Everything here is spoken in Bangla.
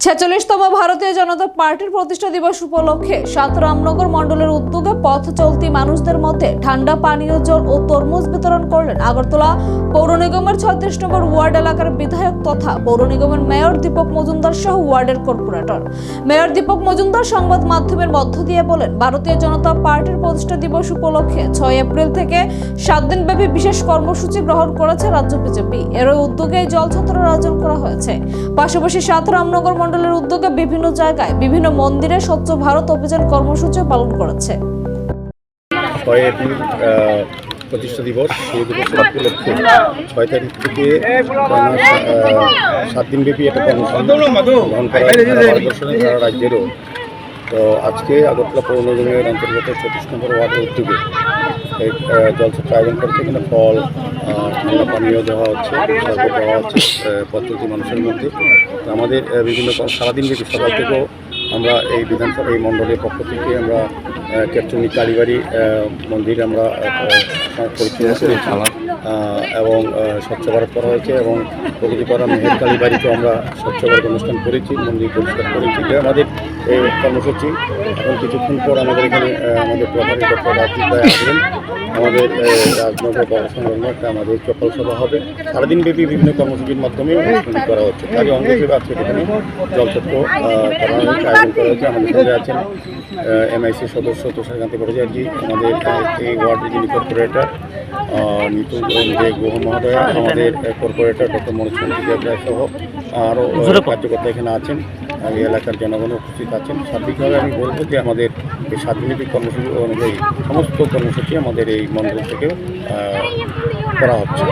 ছেচল্লিশতম ভারতীয় জনতা পার্টির প্রতিষ্ঠা দিবস উপলক্ষে সাত রামনগর মণ্ডলের উদ্যোগে পথ চলতি মানুষদের মধ্যে ঠান্ডা পানীয় জল ও তরমুজ বিতরণ করলেন আগরতলা পৌর নিগমের ছত্রিশ নম্বর ওয়ার্ড এলাকার বিধায়ক তথা পৌর নিগমের মেয়র দীপক মজুমদার সহ ওয়ার্ডের কর্পোরেটর। মেয়র দীপক মজুমদার সংবাদ মাধ্যমের মধ্য দিয়ে বলেন, ভারতীয় জনতা পার্টির প্রতিষ্ঠা দিবস উপলক্ষে ছয় এপ্রিল থেকে সাত দিনব্যাপী বিশেষ কর্মসূচি গ্রহণ করেছে রাজ্য বিজেপি। এর উদ্যোগে জল ছত্রের আয়োজন করা হয়েছে। পাশাপাশি সাত রামনগর মণ্ডলের উদ্যোগে বিভিন্ন জায়গায় বিভিন্ন মন্দিরে স্বচ্ছ ভারত অভিযান কর্মসূচি পালন করেছে। প্রতিষ্ঠা দিবস। সেই দিবসের উপলক্ষে ছয় তারিখ থেকে সাত দিনব্যাপী একটা কর্মসূচি গ্রহণ করা হয়। ভারতবর্ষের, সারা রাজ্যেরও। তো আজকে আগরতলা পৌর নিগমের অন্তর্গত চব্বিশ নম্বর ওয়ার্ডের উদ্যোগে এই আহ, জলছত্র আয়োজন করছে এখানে ফল ঠান্ডা পানীয় দেওয়া হচ্ছে শরবত দেওয়া হচ্ছে পদ্ধতি মানুষের মধ্যে। তো আমাদের বিভিন্ন সারাদিন ব্যাপী সকাল থেকেও আমরা এই বিধানসভা এই মণ্ডলের পক্ষ থেকে আমরা কেপচুনি কালীবাড়ি মন্দির আমরা পরিচালনা করেছি। এবং স্বচ্ছ ভারত করা হয়েছে এবং প্রগতিপাড়া মেহের কালীবাড়িতেও আমরা স্বচ্ছ ভারত অনুষ্ঠান করেছি মন্দির পরিষ্কার করেছি। আমাদের এই কর্মসূচি। এখন কিছুক্ষণ পর আমাদের এখানে আমাদের প্রধান ডক্টর রাজীব রায় আসবেন। আমাদের রাজনগর বড় সংলগ্ন একটা আমাদের চপ্পল সভা হবে। সারাদিন ব্যাপী বিভিন্ন কর্মসূচির মাধ্যমে অনুষ্ঠান করা হচ্ছে। তারই অঙ্গ হিসেবে আজকে এখানে আহ, করা হয়েছে আয়োজন করা হয়েছে আমাদের সঙ্গে আছেন এমআইসি সদস্য তুষারকান্তি ভট্টাচার্য আমাদের এই ওয়ার্ডের যিনি কর্পোরেটর নিতুল দে গুহ মহোদয়া আমাদের কর্পোরেটর ডক্টর মনোজ দেবরায় সহ আরও কার্যকর্তা এখানে আছেন। এই এলাকার জনগণ উপস্থিত আছেন। সার্বিকভাবে আমি বলব যে আমাদের এই স্বাধীনতিক কর্মসূচি অনুযায়ী সমস্ত কর্মসূচি আমাদের এই মন্ডল থেকে করা হচ্ছে।